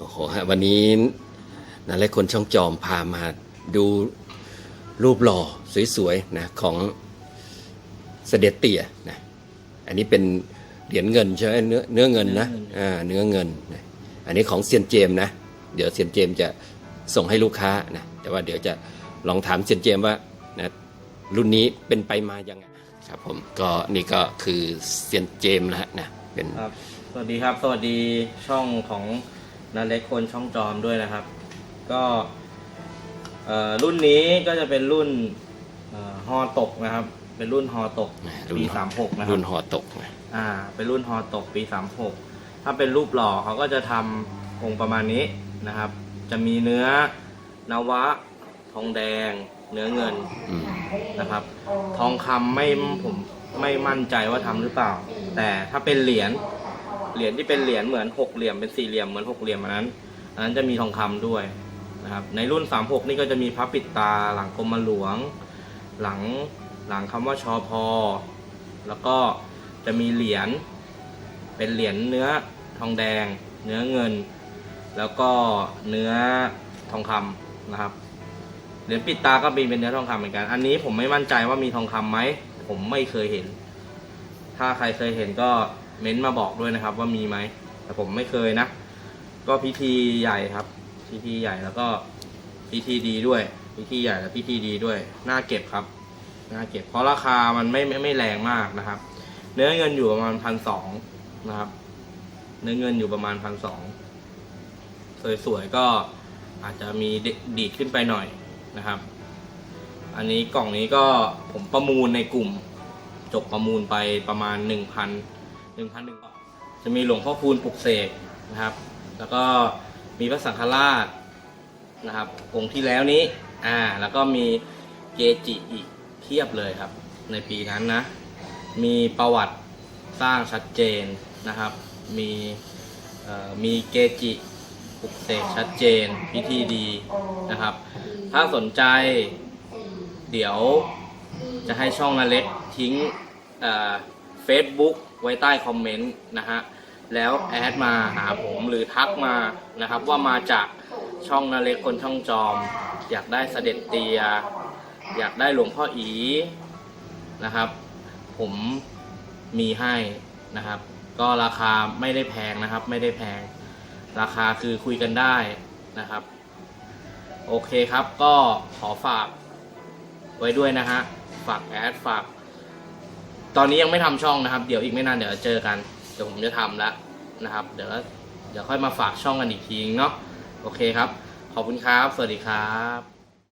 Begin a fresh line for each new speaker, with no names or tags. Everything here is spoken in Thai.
โอ้โหฮะวันนี้นะและคนช่องจอมพามาดูรูปหล่อสวยๆนะของเสด็จเตี่ยนะอันนี้เป็นเหรียญเงินใช่ไหมเนื้อเนื้อเงินนะอ่าเนื้อเงินนะอันนี้ของเซียนเจมส์นะ เดี๋ยวเซียนเจมส์จะส่งให้ลูกค้านะแต่ว่าเดี๋ยวจะลองถามเซียนเจมส์ว่านะรุ่นนี้เป็นไปมายังไงครับผมก็นี่ก็คือเซียนเจมส์นะฮะนะเป็น
ครับ สวัสดีครับ สวัสดีช่องของ นันเล็กคนช่องจอมด้วยนะครับ ก็เอ่อรุ่นนี้ก็จะเป็นรุ่นเอ่อฮอตกนะครับ เป็นรุ่นฮอตก
อ่ารุ่น
ปี
ฮอ
สามหกนะครั
รุ่
บ
นหอตกนะ
อ่า เป็นรุ่นฮอตกปีสามหกถ้าเป็นรูปหล่อเขาก็จะทำองค์ประมาณนี้นะครับ จะมีเนื้อนวะ ทองแดง เนื้อเงิน
อืม
นะครับ ทองคำไม่ผมไม่มั่นใจว่าทำหรือเปล่า แต่ถ้าเป็นเหรียญ เหรียญที่เป็นเหรียญเหมือนหกเหลี่ยมเป็นสี่เหลี่ยมเหมือนหกเหลี่ยมอันนั้น อันนั้นจะมีทองคำด้วยนะครับ ในรุ่น 36 นี่ก็จะมีพระปิดตาหลังกรมหลวง หลังหลังคำว่าชอพอ แล้วก็จะมีเหรียญเป็นเหรียญเนื้อทองแดง เนื้อเงิน แล้วก็เนื้อทองคำนะครับเหรียญปิดตาก็มีเป็นเนื้อทองคำเหมือนกัน อันนี้ผมไม่มั่นใจว่ามีทองคำไหม ผมไม่เคยเห็น ถ้าใครเคยเห็นก็ เม้นต์มาบอกด้วยนะครับ ว่ามีไหมแต่ผมไม่เคยนะ ก็พิธีใหญ่ครับ พิธีใหญ่แล้วก็พิธีดีด้วย พิธีใหญ่และพิธีดีด้วยน่าเก็บครับน่าเก็บเพราะราคามันไม่ไม่ไม่แรงมากนะครับ เนื้อเงินอยู่ประมาณพันสองนะครับ เนื้อเงินอยู่ประมาณพันสองสวยๆก็อาจจะมีดีดขึ้นไปหน่อยนะครับ อันนี้กล่องนี้ก็ผมประมูลในกลุ่มจบประมูลไปประมาณหนึ่งพัน 1,000 1,100จะมีหลวงพ่อคูณปลุกเสกนะครับ แล้วก็มีพระสังฆราชนะครับองค์ที่แล้วนี้อ่าแล้วก็มีเกจิอีกเทียบเลยครับ ในปีนั้นนะ มีประวัติสร้างชัดเจนนะครับ มีเอ่อมีเกจิปลุกเสกชัดเจนพิธีดีนะครับ ถ้าสนใจเดี๋ยวจะให้ช่องนาเล็กทิ้ง เฟซบุ๊กไว้ใต้คอมเมนต์นะฮะแล้วแอดมาหาผมหรือทักมานะครับว่ามาจากช่องนาเล็กคนช่องจอม อยากได้เสด็จเตีย อยากได้หลวงพ่ออีนะครับ ผมมีให้นะครับ ก็ราคาไม่ได้แพงนะครับ ไม่ได้แพง ราคาคือคุยกันได้นะครับ โอเคครับก็ขอฝากไว้ด้วยนะฮะฝากแอดฝาก ตอนนี้ยังไม่ทำช่องนะครับ เดี๋ยวอีกไม่นานเดี๋ยวเจอกัน เดี๋ยวผมจะทำแล้วนะครับ เดี๋ยวเดี๋ยวค่อยมาฝากช่องกันอีกทีเนาะ โอเคครับ ขอบคุณครับ สวัสดีครับ